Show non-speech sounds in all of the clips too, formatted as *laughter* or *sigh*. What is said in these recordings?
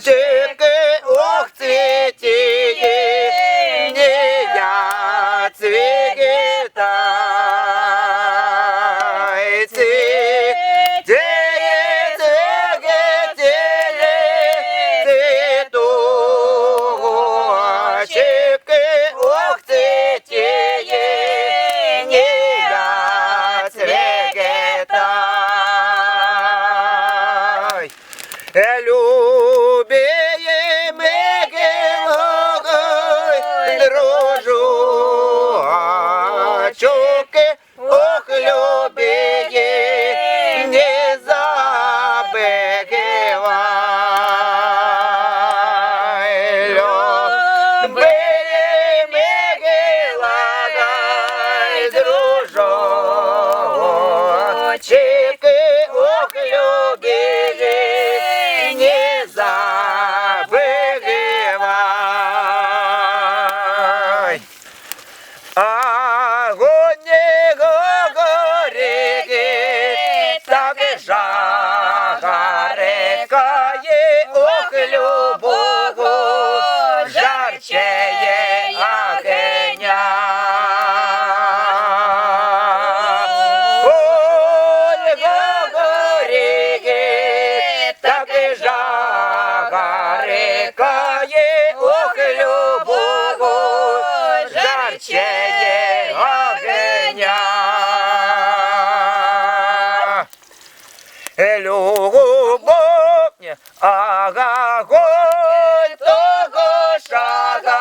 day. Жарекає, ох, любого, жарчеє агеня. Огонь горіки, так і жарекає, ох, любого, Огонь того шага,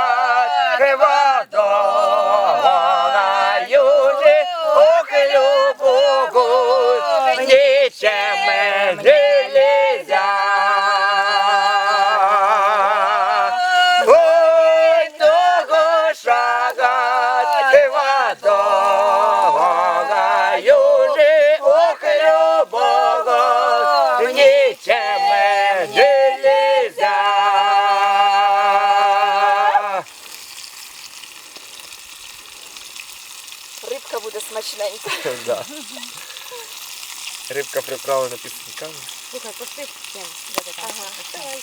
водога южи, ох, любовь, ничем нельзя. Ой, того шагати водога южи, ох, любого, нічем нельзя. Рибка буде смачненька. *laughs* Да. Рибка приправлена пісниками. Слухай, пошли. Ага, давай.